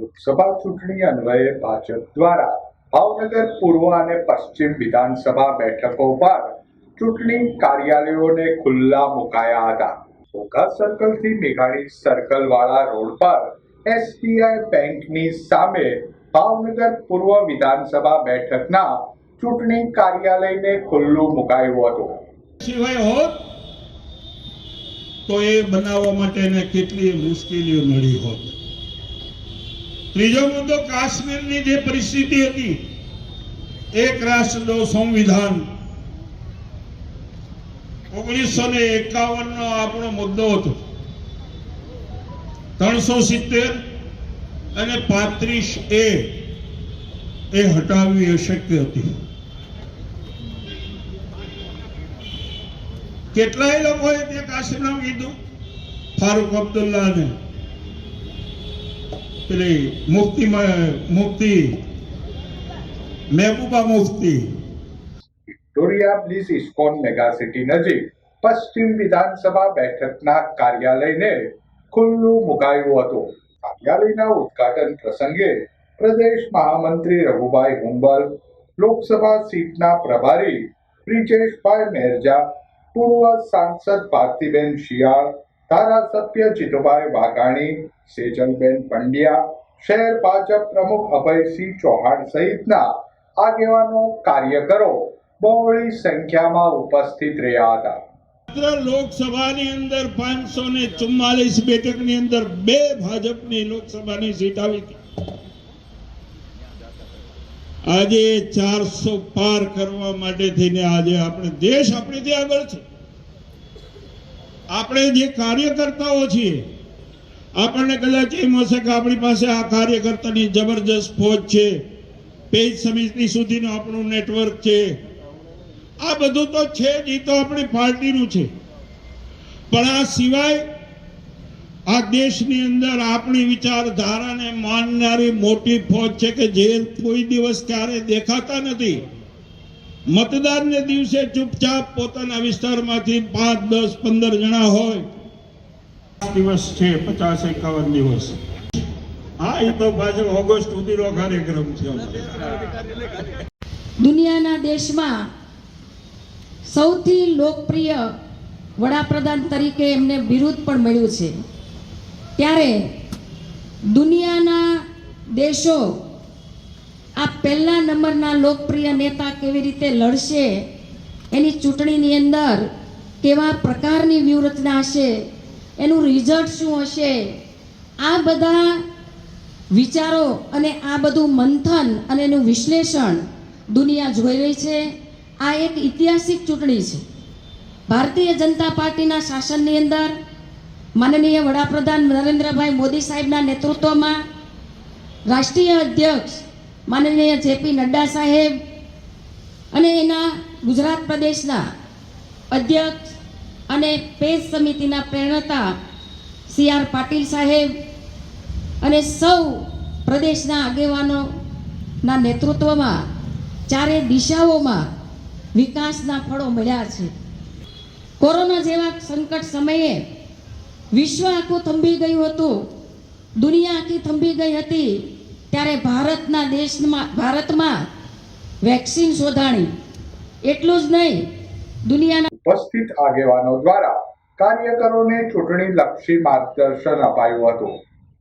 લોકસભા ચૂંટણી અન્વયે ભાજપ દ્વારા ભાવનગર પૂર્વ અને પશ્ચિમ વિધાનસભા બેઠકો પર ચૂંટણી કાર્યાલયોને ખુલ્લા મુકાયા હતા. ઘોઘા સર્કલથી મેઘાણી સર્કલ વાળા રોડ પર એસબીઆઈ બેંકની સામે ભાવનગર પૂર્વ વિધાનસભા બેઠકના ચૂંટણી કાર્યાલયને ખુલ્લું મુકાયું હતું. સિવાય હોત, તો એ બનાવવા માટે કેટલી મુશ્કેલીઓ નડી હોત. ત્રીજો મુદ્દો કાશ્મીરની જે પરિસ્થિતિ હતી, એક રાષ્ટ્રનું સંવિધાન. ઓગણીસો ને એકાવન નો આપણો મુદ્દો હતો. ત્રણસો સિત્તેર અને પાંત્રીસ એ એ હટાવવી અશક્ય હતી. કેટલાય લોકોએ તે કાશ્મીરમાં કીધું, ફારૂક અબ્દુલ્લાને. પેલી Mufti Mufti Mehbooba Mufti Victoria Bliss ISKCON mega નજીક પશ્ચિમ વિધાનસભા બેઠકના કાર્યાલયને ખુલ્લું મુકાયું હતું. કાર્યાલયના ઉદ્ઘાટન પ્રસંગે પ્રદેશ મહામંત્રી રઘુભાઈ હુંબલ, લોકસભા સીટના પ્રભારી બ્રિજેશભાઈ મેરજા, પૂર્વ સાંસદ ભારતીબેન શિયાળ, ધારાસભ્ય જીતુભાઈ વાઘાણી સેજલબેન પંડ્યા, શહેર ભાજપ પ્રમુખ અભયસિંહ ચૌહાણ સહિતના આગેવાનો કાર્યકરો બહોળી સંખ્યામાં ઉપસ્થિત રહ્યા હતા. માત્ર લોકસભાની અંદર પાંચસો ને ચુમ્માલીસ બેઠકની અંદર બે ભાજપની લોકસભાની સીટ આવી હતી. આજે ચારસો પાર કરવા માટે થઈને આજે આપણે દેશ આપણીથી આગળ છે. આપણે જે કાર્યકર્તાઓ છીએ આપણને કદાચ એમ હશે કે આપણી પાસે આ કાર્યકર્તાની જબરજસ્ત ફોજ છે, પેજ સમિતિ સુધીનું આપણું નેટવર્ક છે. આ બધું તો છે જ એ તો આપણી પાર્ટીનું છે. પણ આ સિવાય આ દેશની અંદર આપણી વિચારધારાને માનનારી મોટી ફોજ છે કે જે કોઈ દિવસ ક્યારે દેખાતા નથી. મતદાનને દિવસે ચૂપચાપ પોતાના વિસ્તારમાંથી પાંચ, દસ, પંદર જણા હોય દિવસ છે, પચાસ એકાવન દિવસ. હા, એ તો પાછળ ઓગસ્ટ સુધીનો કાર્યક્રમ છે દુનિયાના દેશમાં સૌથી લોકપ્રિય વડાપ્રધાન તરીકે એમને બિરુદ પણ મળ્યું છે. ત્યારે દુનિયાના દેશો આ પહેલા નંબરના લોકપ્રિય નેતા કેવી રીતે લડશે, એની ચૂંટણીની અંદર કેવા પ્રકારની વ્યૂહરચના હશે એનું રિઝલ્ટ શું હશે? આ બધા વિચારો અને આ બધું મંથન અને એનું વિશ્લેષણ દુનિયા જોઈ રહી છે. આ એક ઐતિહાસિક ચૂંટણી છે. ભારતીય જનતા પાર્ટીના શાસનની અંદર માનનીય વડાપ્રધાન નરેન્દ્રભાઈ મોદી સાહેબના નેતૃત્વમાં રાષ્ટ્રીય અધ્યક્ષ માનનીય જેપી નડ્ડા સાહેબ અને એના ગુજરાત પ્રદેશના અધ્યક્ષ અને પેજ સમિતિના પ્રેરણતા સી આર પાટીલ સાહેબ અને સૌ પ્રદેશના આગેવાનોના નેતૃત્વમાં ચારે દિશાઓમાં વિકાસના ફળો મળ્યા છે. કોરોના જેવા સંકટ સમયે વિશ્વ આખું થંભી ગયું હતું. દુનિયા આખી થંભી ગઈ હતી. ત્યારે ભારતના દેશમાં ભારતમાં વેક્સિન શોધાણી એટલું જ નહીં દુનિયાના ઉપસ્થિત આગેવાનો દ્વારા કાર્યકરોને ચૂંટણી લક્ષી માર્ગદર્શન અપાયું હતું.